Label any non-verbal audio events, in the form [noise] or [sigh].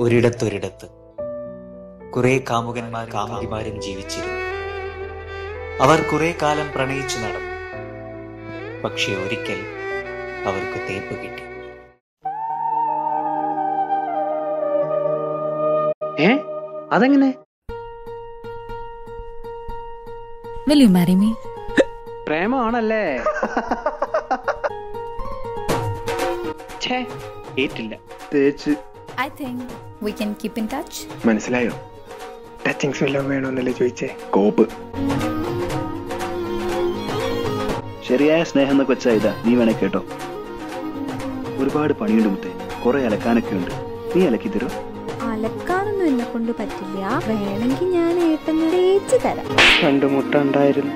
ഒരിടത്തൊരിടത്ത് കുറെ കാമുകന്മാർ കാമുകിമാരും ജീവിച്ചിരുന്നു. അവർ കുറെ കാലം പ്രണയിച്ചു നടന്നു. പക്ഷെ ഒരിക്കൽ അവർക്ക് തേപ്പ് കിട്ടി. ഏ? അതെങ്ങനെ? Will you marry me? പ്രേമമാണല്ലേ? [laughs] ഛേ ഏറ്റില്ല. തേച്ച്. I think we can keep in touch മനസ്സിലായോ? ടച്ചിങ്സ് വല്ലതും വേണമെന്നല്ലേ ചോദിച്ചേ? കോപ്പ് ശരിയായ സ്നേഹം എന്നൊക്കെ വെച്ചാ ഇതാ നീ വേണേ കേട്ടോ. ഒരുപാട് പണിയുണ്ട് മുത്തേ. കുറെ അലക്കാനൊക്കെ ഉണ്ട്. നീ അലക്കി തരോ? അലക്കാനൊന്നും എന്നെ കൊണ്ട് പറ്റില്ല. വേണമെങ്കിൽ ഞാൻ ഏട്ടൻ തേച്ച് തരാം. രണ്ട് മുട്ട ഉണ്ടായിരുന്നു.